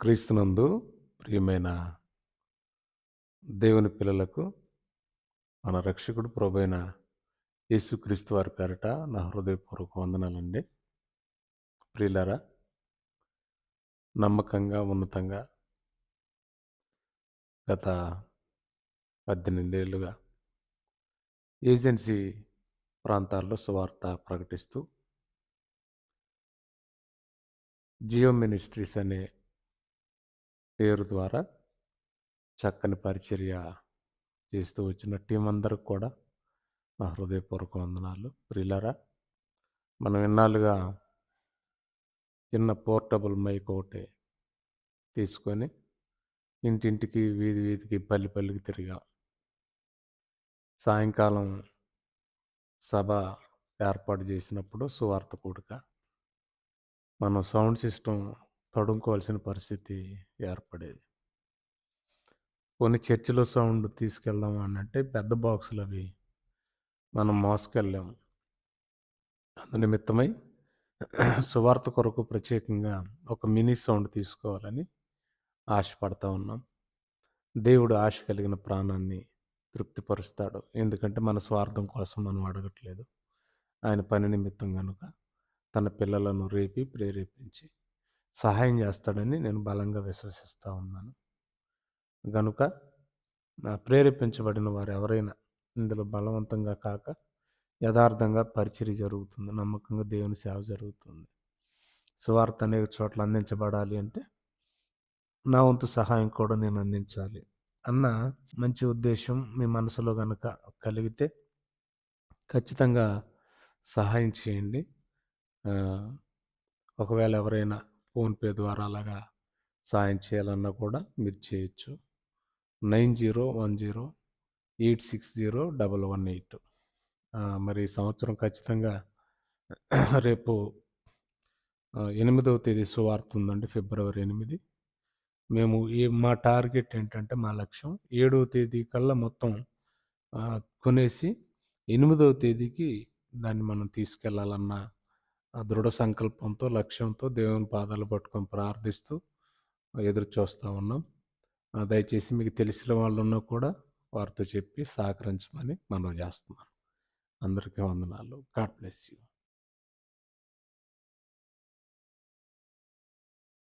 క్రీస్తునందు ప్రియమైన దేవుని పిల్లలకు మన రక్షకుడు ప్రభైన యేసుక్రీస్తు వారి పేరట నా హృదయపూర్వక వందనాలండి. ప్రియులారా నమ్మకంగా ఉన్నతంగా గత పద్దెనిమిదేళ్ళుగా ఏజెన్సీ ప్రాంతాల్లో సువార్త ప్రకటిస్తూ జియో మినిస్ట్రీస్ అనే పేరు ద్వారా చక్కని పరిచర్య చేస్తూ వచ్చిన టీం అందరికి కూడా నా హృదయపూర్వక వందనాలు. ప్రిలరా మనం ఇన్నాళ్ళుగా చిన్న పోర్టబుల్ మైక్ ఒకటి తీసుకొని ఇంటింటికి వీధి వీధికి పల్లి పల్లికి తిరిగా. సాయంకాలం సభ ఏర్పాటు చేసినప్పుడు సువార్త కూడక. మనం సౌండ్ సిస్టమ్ తడుముకోవాల్సిన పరిస్థితి ఏర్పడేది. కొన్ని చర్చిలో సౌండ్ తీసుకెళ్దాం అని అంటే పెద్ద బాక్సులు అవి మనం మోసుకెళ్ళాము. అందు నిమిత్తమై సువార్త కొరకు ప్రత్యేకంగా ఒక మినీ సౌండ్ తీసుకోవాలని ఆశపడతా ఉన్నాం. దేవుడు ఆశ కలిగిన ప్రాణాన్ని తృప్తిపరుస్తాడు. ఎందుకంటే మన స్వార్థం కోసం మనం అడగట్లేదు. ఆయన పని నిమిత్తం కనుక తన పిల్లలను రేపి ప్రేరేపించి సహాయం చేస్తాడని నేను బలంగా విశ్వసిస్తూ ఉన్నాను. కనుక నా ప్రేరేపించబడిన వారు ఎవరైనా ఇందులో బలవంతంగా కాక యథార్థంగా పరిచర్య జరుగుతుంది నమ్మకంగా దేవుని సేవ జరుగుతుంది. సువార్త అనేక చోట్ల అందించబడాలి అంటే నా వంతు సహాయం కూడా నేను అందించాలి అన్న మంచి ఉద్దేశం మీ మనసులో కనుక కలిగితే ఖచ్చితంగా సహాయం చేయండి. ఒకవేళ ఎవరైనా ఫోన్పే ద్వారా అలాగా సాయం చేయాలన్నా కూడా మీరు చేయొచ్చు. Nine zero one zero eight six zero double one eight. మరి ఈ సంవత్సరం ఖచ్చితంగా రేపు ఎనిమిదవ తేదీ సువార్త ఉందండి ఫిబ్రవరి ఎనిమిది. మేము ఈ మా టార్గెట్ ఏంటంటే మా లక్ష్యం ఏడవ తేదీ కల్లా మొత్తం కొనేసి ఎనిమిదవ తేదీకి దాన్ని మనం తీసుకెళ్ళాలన్న ఆ దృఢ సంకల్పంతో లక్ష్యంతో దేవుని పాదాలు పట్టుకొని ప్రార్థిస్తూ ఎదురు చూస్తూ ఉన్నాం. దయచేసి మీకు తెలిసిన వాళ్ళు ఉన్నా కూడా వారితో చెప్పి సహకరించమని మనం చేస్తున్నాం అందరికీ వందనాలు. God bless you.